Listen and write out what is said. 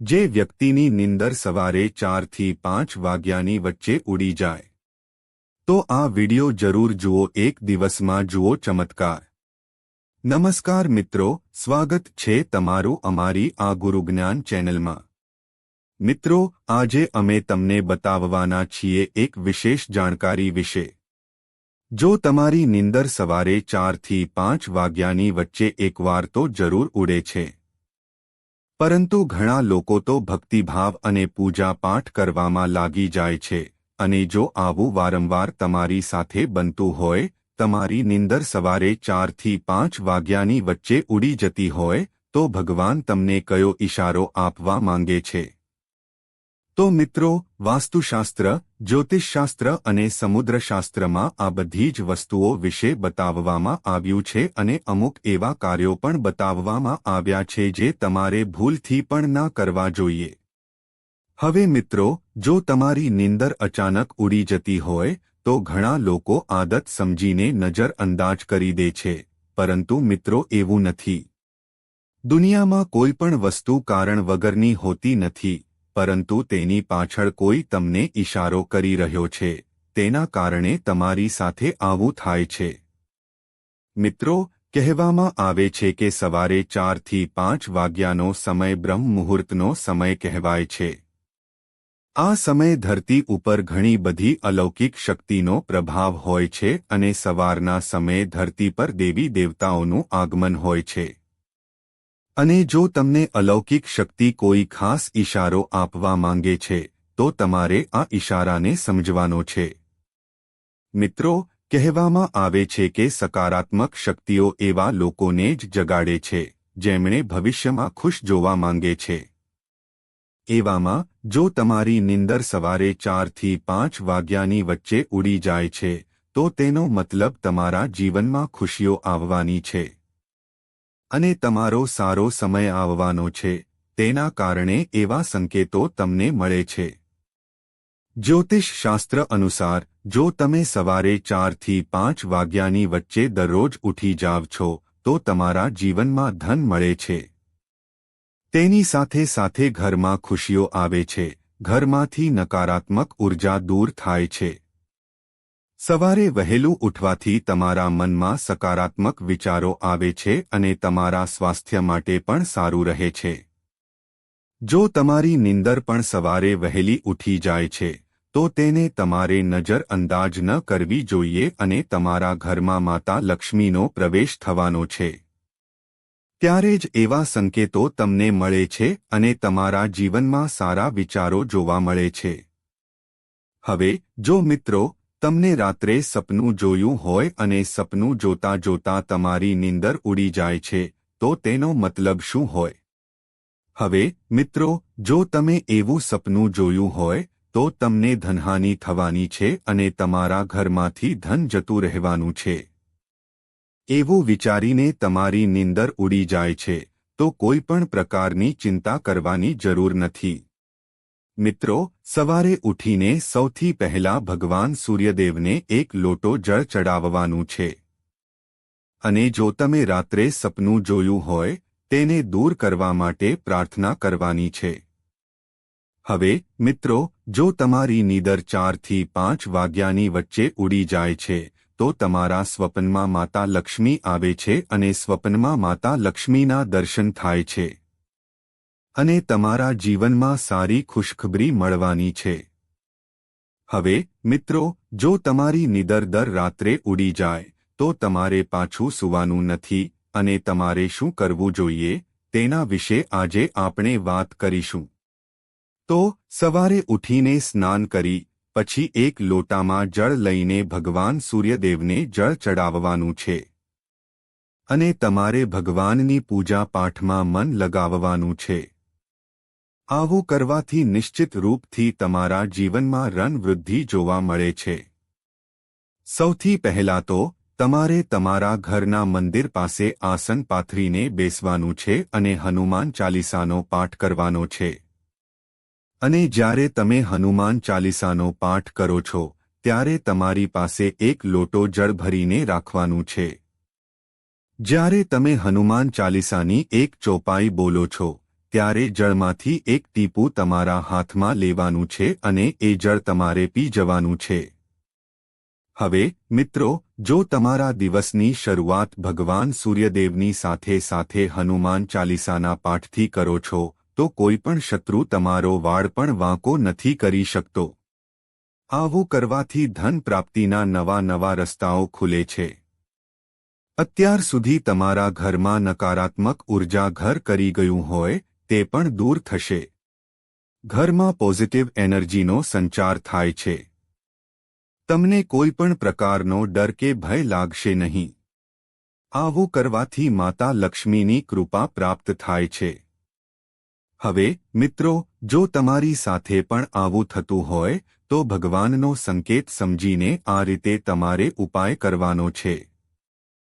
જે વ્યક્તિની નિંદર સવારે ચારથી પાંચ વાગ્યાની વચ્ચે ઉડી જાય. તો આ વિડિયો જરૂર જુઓ, એક દિવસમાં જુઓ ચમત્કાર. નમસ્કાર મિત્રો, સ્વાગત છે તમારું અમારી આ ગુરુજ્ઞાન ચેનલમાં. મિત્રો, આજે અમે તમને બતાવવાના છીએ એક વિશેષ જાણકારી વિશે. જો તમારી નિંદર સવારે ચારથી પાંચ વાગ્યાની વચ્ચે એકવાર તો જરૂર ઉડે છે. પરંતુ ઘણા લોકો તો ભક્તિભાવ અને પૂજાપાઠ કરવામાં લાગી જાય છે, અને જો આવું વારંવાર તમારી સાથે બનતું હોય, તમારી નિંદર સવારે ચારથી પાંચ વાગ્યાની વચ્ચે ઉડી જતી હોય, તો ભગવાન તમને કયો ઇશારો આપવા માંગે છે? તો મિત્રો, વાસ્તુશાસ્ત્ર, જ્યોતિષશાસ્ત્ર અને સમુદ્રશાસ્ત્રમાં આ બધી જ વસ્તુઓ વિશે બતાવવામાં આવ્યું છે અને અમુક એવા કાર્યો પણ બતાવવામાં આવ્યા છે જે તમારે ભૂલથી પણ ના કરવા જોઈએ. હવે મિત્રો, જો તમારી નિંદર અચાનક ઉડી જતી હોય, તો ઘણા લોકો આદત સમજીને નજરઅંદાજ કરી દે છે, પરંતુ મિત્રો એવું નથી. દુનિયામાં કોઈ પણ વસ્તુ કારણ વગરની હોતી નથી. પરંતુ તેની પાછળ કોઈ તમને ઇશારો કરી રહ્યો છે, તેના કારણે તમારી સાથે આવું થાય છે. મિત્રો, કહેવામાં આવે છે કે સવારે ચારથી પાંચ વાગ્યાનો સમય બ્રહ્મ મુહૂર્તનો સમય કહેવાય છે. આ સમય ધરતી ઉપર ઘણી બધી અલૌકિક શક્તિનો પ્રભાવ હોય છે અને સવારના સમયે ધરતી પર દેવી દેવતાઓનું આગમન હોય છે. અને જો તમને અલૌકિક શક્તિ કોઈ ખાસ ઇશારો આપવા માંગે છે, તો તમારે આ ઇશારાને સમજવાનો છે. મિત્રો, કહેવામાં આવે છે કે સકારાત્મક શક્તિઓ એવા લોકોને જ જગાડે છે, જેમણે ભવિષ્યમાં ખુશ જોવા માંગે છે. એવામાં, જો તમારી નિંદર સવારે ચારથી પાંચ વાગ્યાની વચ્ચે ઉડી જાય છે, તો તેનો મતલબ તમારા જીવનમાં ખુશીઓ આવવાની છે. અને તમારો સારો સમય આવવાનો છે, તેના કારણે એવા સંકેતો તમને મળે છે. જ્યોતિષ શાસ્ત્ર અનુસાર, જો તમે સવારે ચારથી પાંચ વાગ્યાની વચ્ચે દરરોજ ઉઠી જાવ છો, તો તમારા જીવનમાં ધન મળે છે. તેની સાથે સાથે ઘરમાં ખુશીઓ આવે છે, ઘરમાંથી નકારાત્મક ઊર્જા દૂર થાય છે. સવારે વહેલું ઉઠવાથી તમારા મનમાં સકારાત્મક વિચારો આવે છે અને તમારા સ્વાસ્થ્ય માટે પણ સારું રહે છે. જો તમારી નિંદર પણ સવારે વહેલી ઉઠી જાય છે, તો તેને તમારે નજરઅંદાજ ન કરવી જોઈએ અને તમારા ઘરમાં માતા લક્ષ્મીનો પ્રવેશ થવાનો છે. ત્યારે જ એવા સંકેતો તમને મળે છે અને તમારા જીવનમાં સારા વિચારો જોવા મળે છે. હવે, જો મિત્રો તમને રાત્રે સપનું જોયું હોય અને સપનું જોતા જોતા તમારી નીંદર ઉડી જાય છે, તો તેનો મતલબ શું હોય? હવે, મિત્રો, જો તમે એવું સપનું જોયું હોય, તો તમને ધનહાનિ થવાની છે અને તમારા ઘરમાંથી ધન જતું રહેવાનું છે. એવું વિચારીને તમારી નીંદર ઉડી જાય છે, તો કોઈ પણ પ્રકારની ચિંતા કરવાની જરૂર નથી. મિત્રો, સવારે ઉઠીને સૌથી પહેલા ભગવાન સૂર્યદેવને એક લોટો જળ ચડાવવાનું છે. અને જો તમે રાત્રે સપનું જોયું હોય, તેને દૂર કરવા માટે પ્રાર્થના કરવાની છે. હવે, મિત્રો, જો તમારી નીદર ચારથી પાંચ વાગ્યાની વચ્ચે ઉડી જાય છે, તો તમારા સ્વપ્નમાં માતા લક્ષ્મી આવે છે અને સ્વપ્નમાં માતા લક્ષ્મીના દર્શન થાય છે. અને તમારા જીવનમાં સારી ખુશખબરી મળવાની છે. હવે, મિત્રો, જો તમારી નિદર દર રાત્રે ઉડી જાય, તો તમારે પાછું સુવાનું નથી અને તમારે શું કરવું જોઈએ, તેના વિશે આજે આપણે વાત કરીશું. તો, સવારે ઉઠીને સ્નાન કરી, પછી એક લોટામાં જળ લઈને ભગવાન સૂર્યદેવને જળ ચડાવવાનું છે. અને તમારે ભગવાનની પૂજા પાઠમાં મન લગાવવાનું છે. આવું કરવાથી નિશ્ચિત રૂપથી તમારા જીવનમાં રણવૃદ્ધિ જોવા મળે છે. સૌથી પહેલા તો, તમારે તમારા ઘરના મંદિર પાસે આસન પાથરીને બેસવાનું છે અને હનુમાન ચાલીસાનો પાઠ કરવાનો છે. અને જ્યારે તમે હનુમાન ચાલીસાનો પાઠ કરો છો, ત્યારે તમારી પાસે એક લોટો જળ ભરીને રાખવાનું છે. જ્યારે તમે હનુમાન ચાલીસાની એક ચોપાઈ બોલો છો ત્યારે જળમાંથી એક ટીપું તમારા હાથમાં લેવાનું છે અને એ જળ તમારે પી જવાનું છે. હવે, મિત્રો, જો તમારા દિવસની શરૂઆત ભગવાન સૂર્યદેવની સાથે સાથે હનુમાન ચાલીસાના પાઠથી કરો છો, તો કોઈ પણ શત્રુ તમારો વાળ પણ વાંકો નથી કરી શકતો. આવું કરવાથી ધન પ્રાપ્તિના નવા નવા રસ્તાઓ ખુલે છે. અત્યાર સુધી તમારા ઘરમાં નકારાત્મક ઊર્જા ઘર કરી ગયું હોય તે પણ દૂર થશે. ઘરમાં પોઝિટિવ એનર્જીનો સંચાર થાય છે. તમને કોઈ પણ પ્રકારનો ડર કે ભય લાગશે નહીં. આવું કરવાથી માતા લક્ષ્મીની કૃપા પ્રાપ્ત થાય છે. હવે, મિત્રો, જો તમારી સાથે પણ આવું થતું હોય, તો ભગવાનનો સંકેત સમજીને આ રીતે તમારે ઉપાય કરવાનો છે.